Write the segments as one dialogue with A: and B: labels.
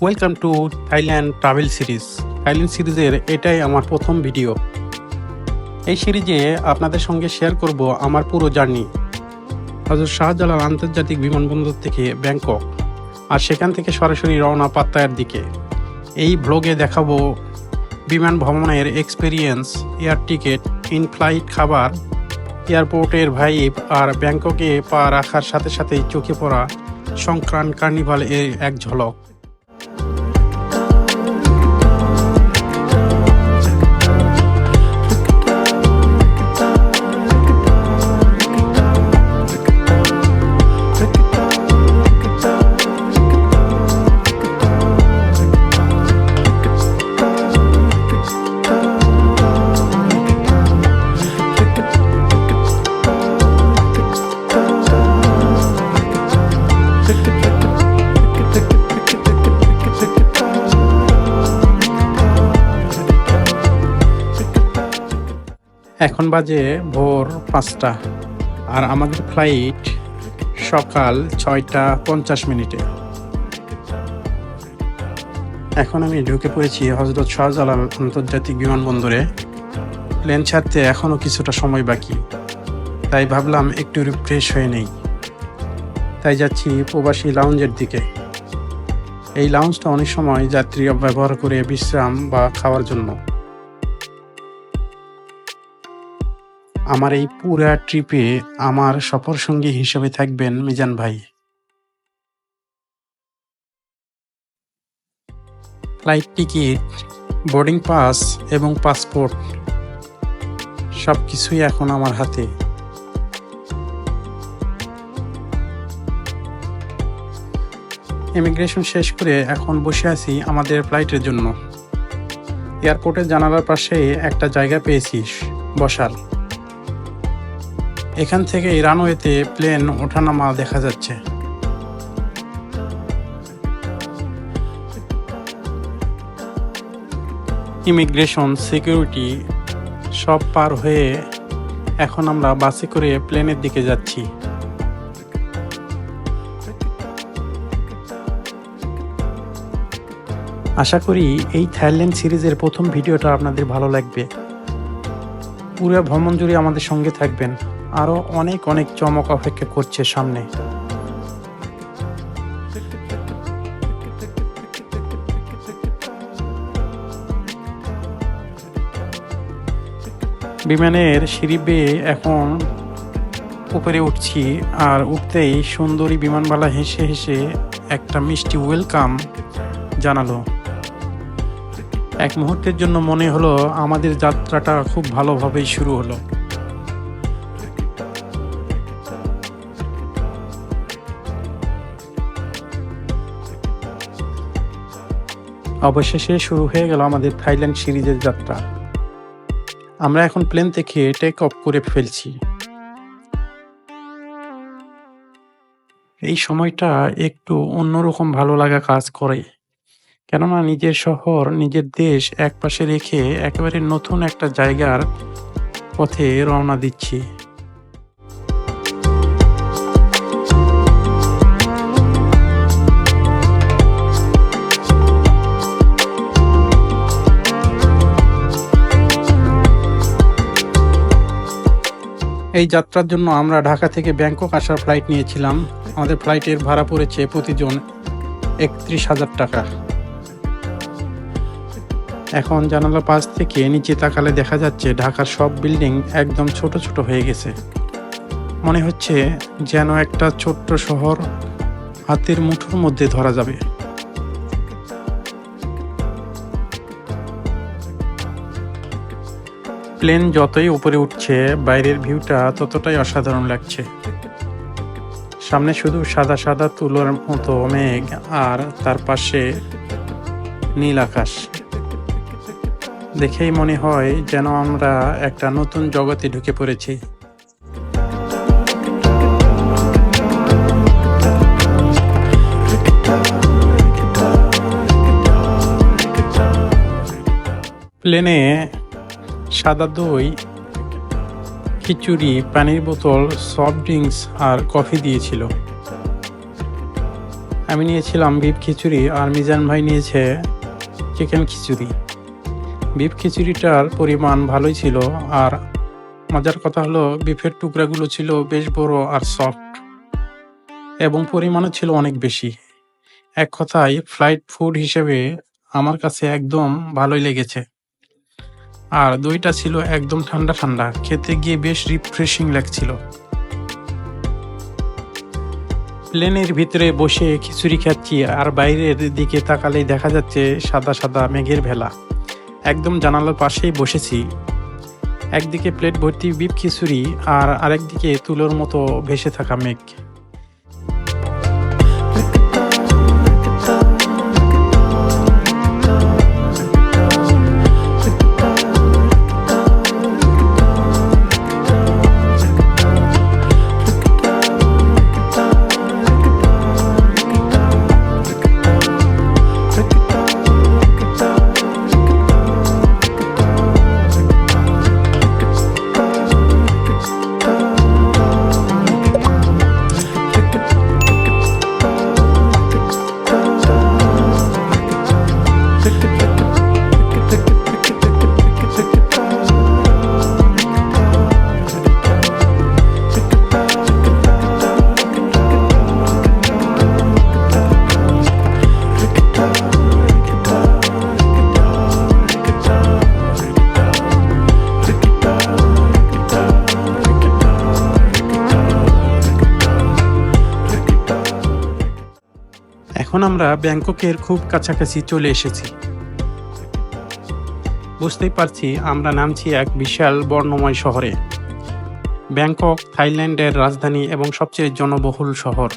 A: Welcome to Thailand travel series Thailand সিরিজের এটাই আমার প্রথম ভিডিও এই সিরিজে আপনাদের সঙ্গে শেয়ার করব আমার পুরো জার্নি হজরত শাহজালাল আন্তর্জাতিক বিমানবন্দর থেকে ব্যাংকক। আর সেখান থেকে সরাসরি রওনা পাত্তায়ের দিকে। এই ব্লগে দেখাবো বিমান ভ্রমণের experience air ticket in flight খাবার এয়ারপোর্টের ভাইব আর ব্যাংককে পা রাখার সাথে সাথে চোখে পড়া সংক্রান্ত কার্নিভাল এর এক ঝলক। এখন বাজে ভোর পাঁচটা আর আমাদের ফ্লাইট সকাল ছয়টা পঞ্চাশ মিনিটে। এখন আমি ঢুকে পড়েছি হজরত শাহজালাল আন্তর্জাতিক বিমানবন্দরে। প্লেন ছাড়তে এখনও কিছুটা সময় বাকি। তাই ভাবলাম একটু রিফ্রেশ হয়ে নেই। তাই যাচ্ছি প্রবাসী লাউঞ্জের দিকে। এই লাউঞ্জটা অনেক সময় যাত্রী ব্যবহার করে বিশ্রাম বা খাওয়ার জন্য। আমার এই পুরা ট্রিপে আমার সফর সঙ্গী হিসেবে থাকবেন মিজান ভাই। ফ্লাইট টিকিট বোর্ডিং পাস এবং পাসপোর্ট সব কিছুই এখন আমার হাতে। ইমিগ্রেশন শেষ করে এখন বসে আছি আমাদের ফ্লাইটের জন্য। এয়ারপোর্টের জানালার পাশে একটা জায়গা পেয়েছি, বসার। এখান থেকে রানওয়েতে প্লেন ওঠানামা দেখা যাচ্ছে। ইমিগ্রেশন, সিকিউরিটি সব পার হয়ে এখন আমরা বাসে করে প্লেনের দিকে যাচ্ছি। আশা করি এই থাইল্যান্ড সিরিজের প্রথম ভিডিওটা আপনাদের ভালো লাগবে। পুরো ভ্রমণ জুড়ে আমাদের সঙ্গে থাকবেন। আরও অনেক অনেক চমক অপেক্ষা করছে সামনে। বিমানের সিঁড়ি বেয়ে এখন উপরে উঠছি আর উঠতেই সুন্দরী বিমানবালা হেসে হেসে একটা মিষ্টি ওয়েলকাম জানালো। এক মুহূর্তের জন্য মনে হলো আমাদের যাত্রাটা খুব ভালোভাবেই শুরু হলো। অবশেষে শুরু হয়ে গেল আমাদের থাইল্যান্ড সিরিজের যাত্রা। আমরা এখন প্লেন থেকে টেক অফ করে ফেলছি। এই সময়টা একটু অন্যরকম ভালো লাগা কাজ করে। কেননা নিজের শহর, নিজের দেশ একপাশে রেখে একেবারে নতুন একটা জায়গার পথে রওনা দিচ্ছি। এই যাত্রার জন্য আমরা ঢাকা থেকে ব্যাংকক আসার ফ্লাইট নিয়েছিলাম। আমাদের ফ্লাইটের ভাড়া পড়েছে প্রতিজন একত্রিশ হাজার টাকা। এখন জানালা পাশ থেকে নিচে তাকালে দেখা যাচ্ছে ঢাকার সব বিল্ডিং একদম ছোট ছোট হয়ে গেছে। মনে হচ্ছে যেন একটা ছোট্ট শহর হাতের মুঠোর মধ্যে ধরা যাবে। প্লেন যতই উপরে উঠছে, বাইরের ভিউটা ততটাই অসাধারণ লাগছে। সামনে শুধু সাদা সাদা তুলোর মতো মেঘ আর তার পাশে নীল আকাশ। দেখেই মনে হয় যেন আমরা একটা নতুন জগতে ঢুকে পড়েছি। প্লেনে সাদা দই, খিচুড়ি, পানির বোতল সফট ড্রিঙ্কস আর কফি দিয়েছিল। আমি নিয়েছিলাম বিফ খিচুড়ি আর মিজান ভাই নিয়েছে চিকেন খিচুড়ি। বিফ খিচুড়িটার পরিমাণ ভালোই ছিল আর মজার কথা হলো বিফের টুকরাগুলো ছিল বেশ বড় আর সফট এবং পরিমাণও ছিল অনেক বেশি। এক কথায় ফ্লাইট ফুড হিসেবে আমার কাছে একদম ভালোই লেগেছে। আর দইটা ছিল একদম ঠান্ডা ঠান্ডা। খেতে গিয়ে বেশ রিফ্রেশিং লাগছিল। প্লেনের ভিতরে বসে খিচুড়ি খাচ্ছি আর বাইরের দিকে তাকালেই দেখা যাচ্ছে সাদা সাদা মেঘের ভেলা। একদম জানালার পাশেই বসেছি। একদিকে প্লেট ভর্তি বিপ খিচুড়ি আর আরেকদিকে তুলোর মতো ভেসে থাকা মেঘ। এখন আমরা ব্যাংককের খুব কাছাকাছি চলে এসেছি। বুঝতেই পারছি আমরা নামছি এক বিশাল বর্ণময় শহরে। ব্যাংকক, থাইল্যান্ডের রাজধানী এবং সবচেয়ে জনবহুল শহর।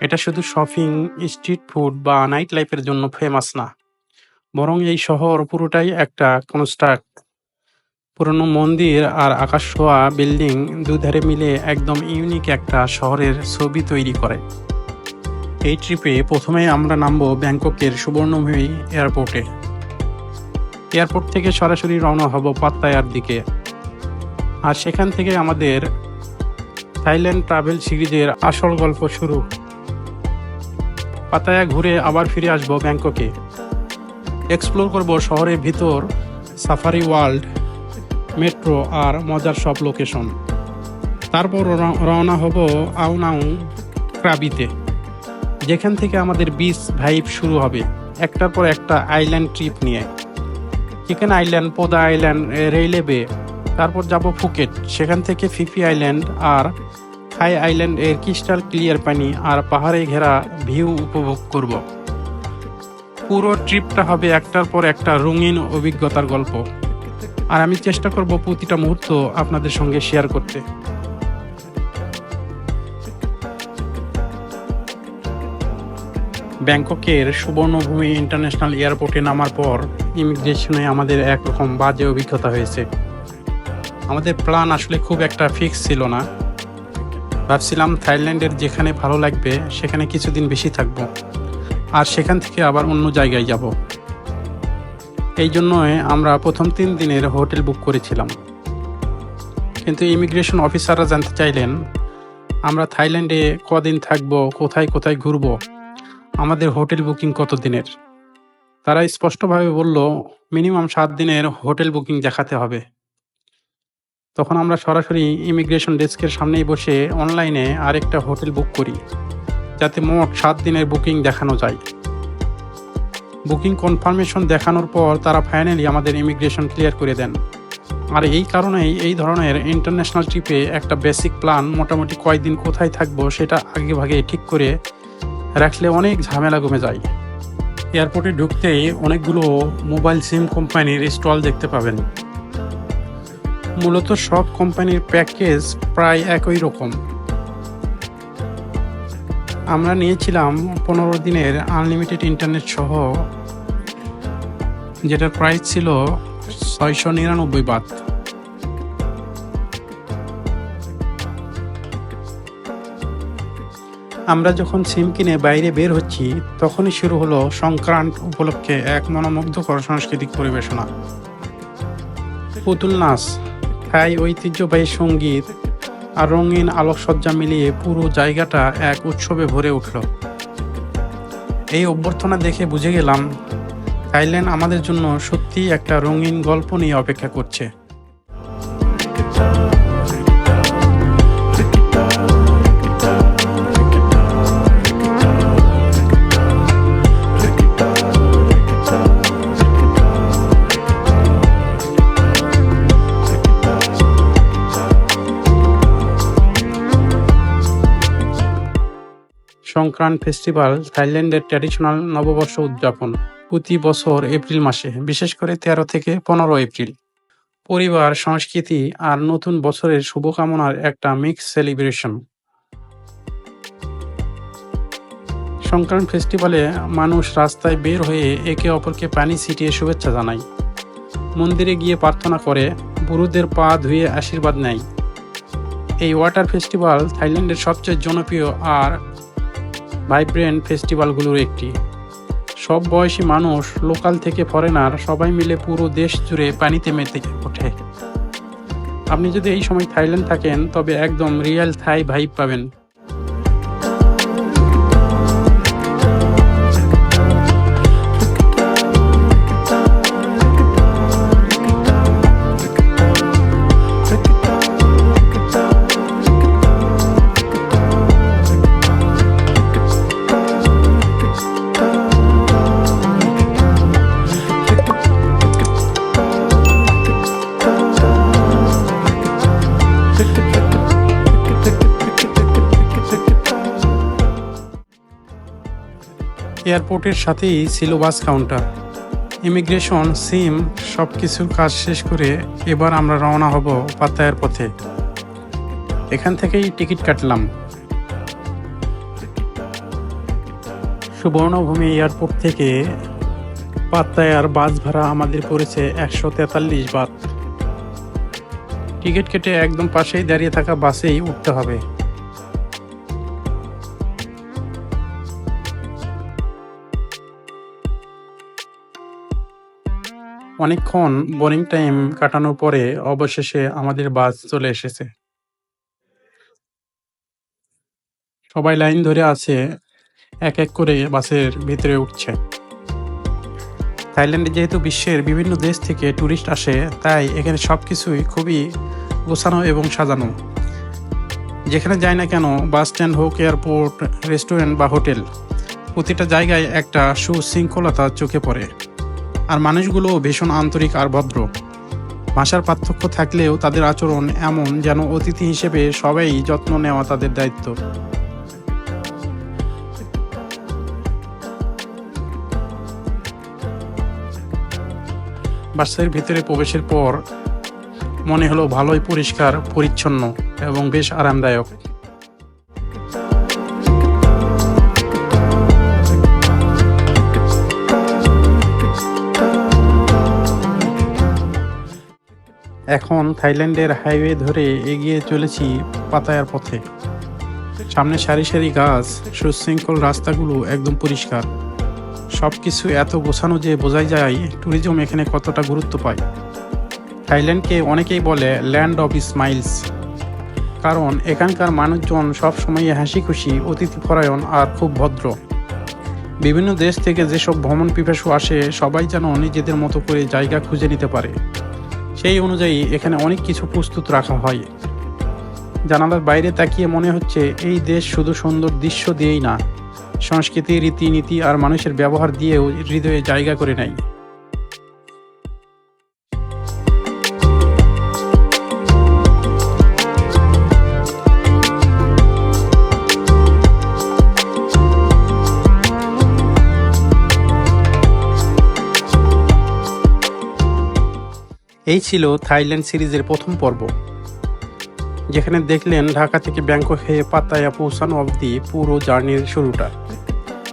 A: এটা শুধু শপিং, স্ট্রিট ফুড বা নাইট লাইফের জন্য ফেমাস না। বরং এই শহর পুরোটাই একটা কনস্ট্রাক্ট। পুরনো মন্দির আর আকাশ ছোঁয়া বিল্ডিং দুধারে মিলে একদম ইউনিক একটা শহরের ছবি তৈরি করে। এই ট্রিপে প্রথমে আমরা নামবো ব্যাংককের সুবর্ণভূমি এয়ারপোর্টে। এয়ারপোর্ট থেকে সরাসরি রওনা হব পাত্তায়ার দিকে। আর সেখান থেকে আমাদের থাইল্যান্ড ট্রাভেল সিরিজের আসল গল্প শুরু। পাতায়া ঘুরে আবার ফিরে আসব ব্যাংককে। এক্সপ্লোর করব শহরের ভিতর সাফারি ওয়ার্ল্ড মেট্রো আর মজার সব লোকেশন তারপর রওনা হব আউনাউ ক্রাবিতে। যেখান থেকে আমাদের বিচ ভাইব শুরু হবে, একটার পর একটা আইল্যান্ড ট্রিপ নিয়ে। Chicken island Poda island Railay Bay. তারপর যাব ফুকেট সেখান থেকে ফিফি আইল্যান্ড আর হাই আইল্যান্ড এর ক্রিস্টাল ক্লিয়ার পানি আর পাহাড়ে ঘেরা ভিউ উপভোগ করব। পুরো ট্রিপটা হবে একটার পর একটা রঙিন অভিজ্ঞতার গল্প। আর আমি চেষ্টা করব প্রতিটা মুহূর্ত আপনাদের সঙ্গে শেয়ার করতে। ব্যাংককের সুবর্ণভূমি ইন্টারন্যাশনাল এয়ারপোর্টে নামার পর ইমিগ্রেশনে আমাদের একরকম বাজে অভিজ্ঞতা হয়েছে। আমাদের প্ল্যান আসলে খুব একটা ফিক্স ছিল না। ভাবছিলাম থাইল্যান্ডের যেখানে ভালো লাগবে, সেখানে কিছুদিন বেশি থাকব। আর সেখান থেকে আবার অন্য জায়গায় যাব। এই জন্যই আমরা প্রথম তিন দিনের হোটেল বুক করেছিলাম। কিন্তু ইমিগ্রেশন অফিসাররা জানতে চাইলেন, আমরা থাইল্যান্ডে কদিন থাকব, কোথায় কোথায় ঘুরবো? আমাদের হোটেল বুকিং কত দিনের? তারা স্পষ্টভাবে বলল, মিনিমাম সাত দিনের হোটেল বুকিং দেখাতে হবে। তখন আমরা সরাসরি ইমিগ্রেশন ডেস্কের সামনেই বসে অনলাইনে আরেকটা হোটেল বুক করি, যাতে মোট সাত দিনের বুকিং দেখানো যায়। বুকিং কনফার্মেশন দেখানোর পর তারা ফাইনালি আমাদের ইমিগ্রেশন ক্লিয়ার করে দেন। আর এই কারণেই এই ধরনের ইন্টারন্যাশনাল ট্রিপে একটা বেসিক প্ল্যান মোটামুটি কয়দিন কোথায় থাকব সেটা আগেভাগে ঠিক করে রাখলে অনেক ঝামেলা কমে যায়। এয়ারপোর্টে ঢুকতেই অনেকগুলো মোবাইল সিম কোম্পানির স্টল দেখতে পাবেন। মূলত সব কোম্পানির প্যাকেজ প্রায় একই রকম। আমরা নিয়েছিলাম পনেরো দিনের আনলিমিটেড ইন্টারনেট সহ, যেটার প্রাইস ছিল ছয়শো নিরানব্বই বাত। আমরা যখন সিম কিনে বাইরে বের হচ্ছি, তখনই শুরু হলো সংক্রান্ত উপলক্ষে এক মনোমুগ্ধকর সাংস্কৃতিক পরিবেশনা। পুতুল নাচ থাই ঐতিহ্যবাহী সংগীত আর রঙিন আলোকসজ্জা মিলিয়ে পুরো জায়গাটা এক উৎসবে ভরে উঠল। এই অভ্যর্থনা দেখে বুঝে গেলাম, থাইল্যান্ড আমাদের জন্য সত্যিই একটা রঙিন গল্প নিয়ে অপেক্ষা করছে। সংক্রান্ত ফেস্টিভ্যাল থাইল্যান্ডের ট্র্যাডিশনাল নববর্ষ উদযাপন প্রতি বছর এপ্রিল মাসে, বিশেষ করে তেরো থেকে পনেরো এপ্রিল। পরিবার, সংস্কৃতি আর নতুন বছরের শুভকামনার একটা মিক্স সেলিব্রেশন সংক্রান্ত ফেস্টিভ্যালে মানুষ রাস্তায় বের হয়ে একে অপরকে পানি ছিটিয়ে শুভেচ্ছা জানায়। মন্দিরে গিয়ে প্রার্থনা করে বুড়োদের পা ধুয়ে আশীর্বাদ নেয়। এই ওয়াটার ফেস্টিভ্যাল থাইল্যান্ডের সবচেয়ে জনপ্রিয় আর ভাইব্রেন্ট ফেস্টিভ্যালগুলোর একটি। সব বয়সী মানুষ, লোকাল থেকে ফরেনার, সবাই মিলে পুরো দেশ জুড়ে পানিতে মেতে ওঠে। আপনি যদি এই সময় থাইল্যান্ড থাকেন, তবে একদম রিয়েল থাই ভাইব পাবেন। এয়ারপোর্টের সাথেই ছিল বাস কাউন্টার। ইমিগ্রেশন, সিম সব কিছুর কাজ শেষ করে এবার আমরা রওনা হব পাত্তায়ার পথে। এখান থেকেই টিকিট কাটলাম। সুবর্ণভূমি এয়ারপোর্ট থেকে পাত্তায়ার বাস ভাড়া আমাদের পড়েছে একশো তেতাল্লিশ বাত টিকিট কেটে একদম পাশেই দাঁড়িয়ে থাকা বাসেই উঠতে হবে। অনেকক্ষণ বোরিং টাইম কাটানোর পরে অবশেষে আমাদের বাস চলে এসেছে। সবাই লাইন ধরে আছে, এক এক করে বাসের ভিতরে উঠছে। থাইল্যান্ডে যেহেতু বিশ্বের বিভিন্ন দেশ থেকে ট্যুরিস্ট আসে, তাই এখানে সব কিছুই খুবই গোছানো এবং সাজানো। যেখানে যায় না কেন বাস স্ট্যান্ড হোক এয়ারপোর্ট রেস্টুরেন্ট বা হোটেল প্রতিটা জায়গায় একটা সুশৃঙ্খলতা চোখে পড়ে। আর মানুষগুলো ভীষণ আন্তরিক আর ভদ্র। ভাষার পার্থক্য থাকলেও তাদের আচরণ এমন যেন অতিথি হিসেবে সবাই যত্ন নেওয়া তাদের দায়িত্ব। বাসের ভিতরে প্রবেশের পর মনে হলো ভালোই পরিষ্কার, পরিচ্ছন্ন এবং বেশ আরামদায়ক। এখন থাইল্যান্ডের হাইওয়ে ধরে এগিয়ে চলেছি পাতায়ার পথে। সামনে সারি সারি গাছ, সুশৃঙ্খল রাস্তাগুলো একদম পরিষ্কার। সব কিছু এত গোছানো যে বোঝাই যায় ট্যুরিজম এখানে কতটা গুরুত্ব পায়। থাইল্যান্ডকে অনেকেই বলে ল্যান্ড অফ স্মাইলস কারণ এখানকার মানুষজন সবসময় হাসি খুশি অতিথি পরায়ণ আর খুব ভদ্র। বিভিন্ন দেশ থেকে যেসব ভ্রমণ পিপাসু আসে, সবাই যেন নিজেদের মতো করে জায়গা খুঁজে নিতে পারে। সেই অনুযায়ী এখানে অনেক কিছু প্রস্তুত রাখা হয়। জানালার বাইরে তাকিয়ে মনে হচ্ছে এই দেশ শুধু সুন্দর দৃশ্য দিয়েই না, সংস্কৃতি, রীতিনীতি আর মানুষের ব্যবহার দিয়েও হৃদয়ে জায়গা করে নেয়। এই ছিল থাইল্যান্ড সিরিজের প্রথম পর্ব, যেখানে দেখলেন ঢাকা থেকে ব্যাংকক হয়ে পাতায়া পৌঁছানো অবধি পুরো জার্নির শুরুটা।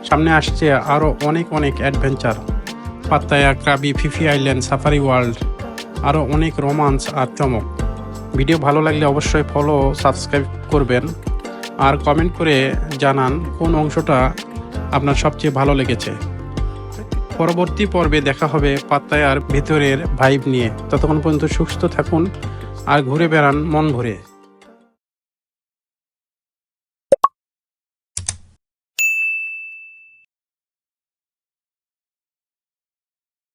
A: সামনে আসছে আরও অনেক অনেক adventure Pattaya Krabi, Phi Phi island, safari world আরও অনেক রোমান্স আর চমক। ভিডিও ভালো লাগলে অবশ্যই ফলো সাবস্ক্রাইব করবেন আর কমেন্ট করে জানান কোন অংশটা আপনার সবচেয়ে ভালো লেগেছে। পরবর্তী পর্বে দেখা হবে পাত্তায়ার ভেতরের ভাইব নিয়ে। ততক্ষণ পর্যন্ত সুস্থ থাকুন আর ঘুরে বেড়ান মন ভরে।